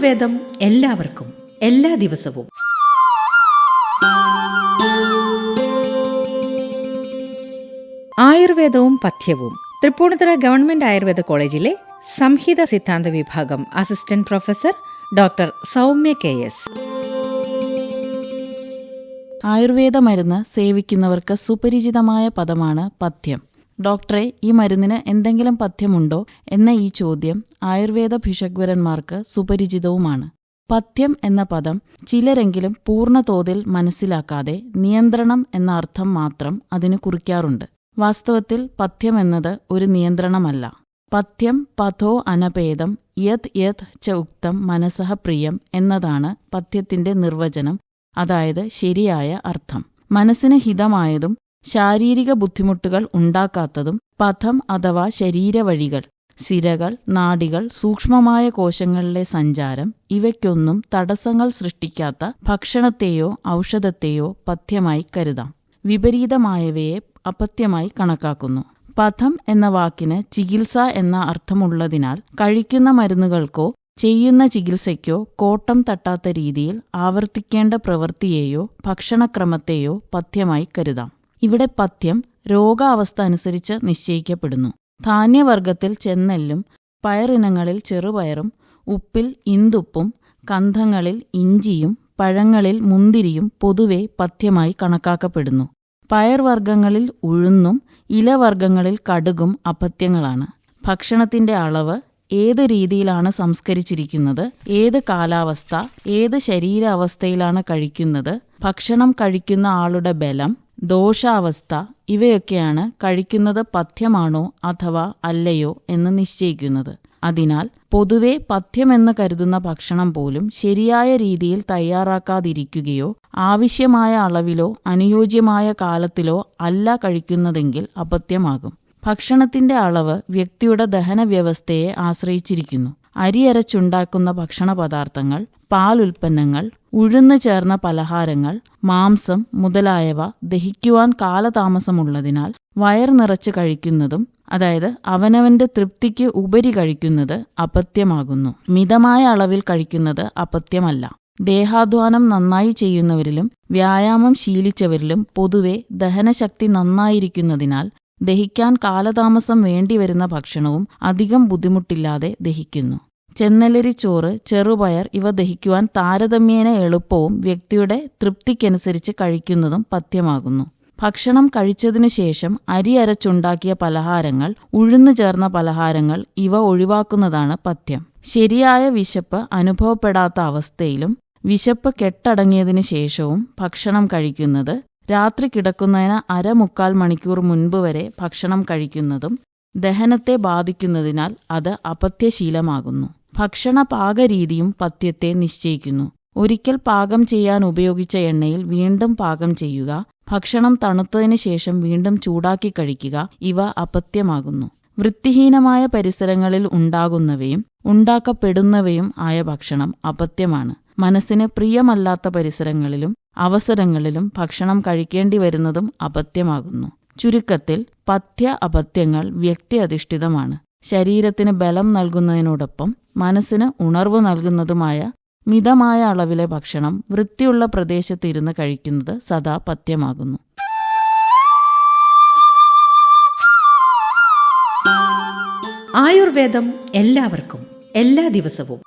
ആയുർവേദം എല്ലാവർക്കും എല്ലാ ദിവസവും. ആയുർവേദവും പഥ്യവും. തൃപ്പൂണിത്തുറ ഗവൺമെന്റ് ആയുർവേദ കോളേജിലെ സംഹിത സിദ്ധാന്ത വിഭാഗം assistant professor doctor Soumya K S. Ayurveda മരുന്ന് സേവിക്കുന്നവർക്ക് സുപരിചിതമായ പദമാണ് പഥ്യം. ഡോക്ടറെ ഈ മരുന്നിന് എന്തെങ്കിലും പഥ്യമുണ്ടോ എന്ന ഈ ചോദ്യം ആയുർവേദ ഭിഷഗ്വരന്മാർക്ക് സുപരിചിതവുമാണ്. പഥ്യം എന്ന പദം ചിലരെങ്കിലും പൂർണ തോതിൽ മനസ്സിലാക്കാതെ നിയന്ത്രണം എന്ന അർത്ഥം മാത്രം അതിന് കുറിക്കാറുണ്ട്. വാസ്തവത്തിൽ പഥ്യം എന്നത് ഒരു നിയന്ത്രണമല്ല. പഥ്യം പഥോ അനപേദം യത് യത് ച ഉക്തം മനസ്സഹ പ്രിയം എന്നതാണ് പഥ്യത്തിന്റെ നിർവചനം അതായത് ശരിയായ അർത്ഥം. മനസ്സിന് ഹിതമായതും ശാരീരിക ബുദ്ധിമുട്ടുകൾ ഉണ്ടാക്കാത്തതും പഥം അഥവാ ശരീരവഴികൾ സിരകൾ നാഡികൾ സൂക്ഷ്മമായ കോശങ്ങളിലെ സഞ്ചാരം ഇവയ്ക്കൊന്നും തടസ്സങ്ങൾ സൃഷ്ടിക്കാത്ത ഭക്ഷണത്തെയോ ഔഷധത്തെയോ പഥ്യമായി കരുതാം. വിപരീതമായവയെ അപഥ്യമായി കണക്കാക്കുന്നു. പഥം എന്ന വാക്കിന് ചികിത്സ എന്ന അർത്ഥമുള്ളതിനാൽ കഴിക്കുന്ന മരുന്നുകൾക്കോ ചെയ്യുന്ന ചികിത്സയ്ക്കോ കോട്ടം തട്ടാത്ത രീതിയിൽ ആവർത്തിക്കേണ്ട പ്രവൃത്തിയെയോ ഭക്ഷണക്രമത്തെയോ പഥ്യമായി കരുതാം. ഇവിടെ പഥ്യം രോഗാവസ്ഥ അനുസരിച്ച് നിശ്ചയിക്കപ്പെടുന്നു. ധാന്യവർഗത്തിൽ ചെന്നെല്ലും പയറിനങ്ങളിൽ ചെറുപയറും ഉപ്പിൽ ഇന്തുപ്പും കന്ധങ്ങളിൽ ഇഞ്ചിയും പഴങ്ങളിൽ മുന്തിരിയും പൊതുവെ പഥ്യമായി കണക്കാക്കപ്പെടുന്നു. പയർവർഗങ്ങളിൽ ഉഴുന്നും ഇലവർഗങ്ങളിൽ കടുകും അപഥ്യങ്ങളാണ്. ഭക്ഷണത്തിന്റെ അളവ് ഏത് രീതിയിലാണ് സംസ്കരിച്ചിരിക്കുന്നത് ഏത് കാലാവസ്ഥ ഏത് ശരീരാവസ്ഥയിലാണ് കഴിക്കുന്നത് ഭക്ഷണം കഴിക്കുന്ന ആളുടെ ബലം ദോഷാവസ്ഥ ഇവയൊക്കെയാണ് കഴിക്കുന്നത് പഥ്യമാണോ അഥവാ അല്ലയോ എന്ന് നിശ്ചയിക്കുന്നത്. അതിനാൽ പൊതുവെ പഥ്യമെന്ന് കരുതുന്ന ഭക്ഷണം പോലും ശരിയായ രീതിയിൽ തയ്യാറാക്കാതിരിക്കുകയോ ആവശ്യമായ അളവിലോ അനുയോജ്യമായ കാലത്തിലോ അല്ല കഴിക്കുന്നതെങ്കിൽ അപഥ്യമാകും. ഭക്ഷണത്തിന്റെ അളവ് വ്യക്തിയുടെ ദഹന വ്യവസ്ഥയെ ആശ്രയിച്ചിരിക്കുന്നു. അരിയരച്ചുണ്ടാക്കുന്ന ഭക്ഷണ പദാർത്ഥങ്ങൾ പാൽ ഉൽപ്പന്നങ്ങൾ ഉഴുന്നു ചേർന്ന പലഹാരങ്ങൾ മാംസം മുതലായവ ദഹിക്കുവാൻ കാലതാമസമുള്ളതിനാൽ വയർ നിറച്ച് കഴിക്കുന്നതും അതായത് അവനവന്റെ തൃപ്തിക്ക് ഉപരി കഴിക്കുന്നത് അപത്യമാകുന്നു. മിതമായ അളവിൽ കഴിക്കുന്നത് അപത്യമല്ല. ദേഹാധ്വാനം നന്നായി ചെയ്യുന്നവരിലും വ്യായാമം ശീലിച്ചവരിലും പൊതുവെ ദഹനശക്തി നന്നായിരിക്കുന്നതിനാൽ ദഹിക്കാൻ കാലതാമസം വേണ്ടിവരുന്ന ഭക്ഷണവും അധികം ബുദ്ധിമുട്ടില്ലാതെ ദഹിക്കുന്നു. ചെന്നലരിച്ചോറ് ചെറുപയർ ഇവ ദഹിക്കുവാൻ താരതമ്യേന എളുപ്പവും വ്യക്തിയുടെ തൃപ്തിക്കനുസരിച്ച് കഴിക്കുന്നതും പഥ്യമാകുന്നു. ഭക്ഷണം കഴിച്ചതിനു ശേഷം അരി അരച്ചുണ്ടാക്കിയ പലഹാരങ്ങൾ ഉഴുന്നു ചേർന്ന പലഹാരങ്ങൾ ഇവ ഒഴിവാക്കുന്നതാണ് പഥ്യം. ശരിയായ വിശപ്പ് അനുഭവപ്പെടാത്ത അവസ്ഥയിലും വിശപ്പ് കെട്ടടങ്ങിയതിനു ശേഷവും ഭക്ഷണം കഴിക്കുന്നത് രാത്രി കിടക്കുന്നതിന് അരമുക്കാൽ മണിക്കൂർ മുൻപ് വരെ ഭക്ഷണം കഴിക്കുന്നതും ദഹനത്തെ ബാധിക്കുന്നതിനാൽ അത് അപത്യശീലമാകുന്നു. ഭക്ഷണ പാകരീതിയും പഥ്യത്തെ നിശ്ചയിക്കുന്നു. ഒരിക്കൽ പാകം ചെയ്യാൻ ഉപയോഗിച്ച എണ്ണയിൽ വീണ്ടും പാകം ചെയ്യുക ഭക്ഷണം തണുത്തതിനു ശേഷം വീണ്ടും ചൂടാക്കി കഴിക്കുക ഇവ അപത്യമാകുന്നു. വൃത്തിഹീനമായ പരിസരങ്ങളിൽ ഉണ്ടാകുന്നവയും ഉണ്ടാക്കപ്പെടുന്നവയും ആയ ഭക്ഷണം അപത്യമാണ്. മനസ്സിന് പ്രിയമല്ലാത്ത പരിസരങ്ങളിലും അവസരങ്ങളിലും ഭക്ഷണം കഴിക്കേണ്ടി വരുന്നതും അപത്യമാകുന്നു. ചുരുക്കത്തിൽ പഥ്യ അപത്യങ്ങൾ വ്യക്തി അധിഷ്ഠിതമാണ് ശരീരത്തിന് ബലം നൽകുന്നതിനോടൊപ്പം മനസ്സിന് ഉണർവ് നൽകുന്നതുമായ മിതമായ അളവിലെ ഭക്ഷണം വൃത്തിയുള്ള പ്രദേശത്ത് ഇരുന്ന് കഴിക്കുന്നത് സദാ പഥ്യമാകുന്നു. ആയുർവേദം എല്ലാവർക്കും എല്ലാ ദിവസവും.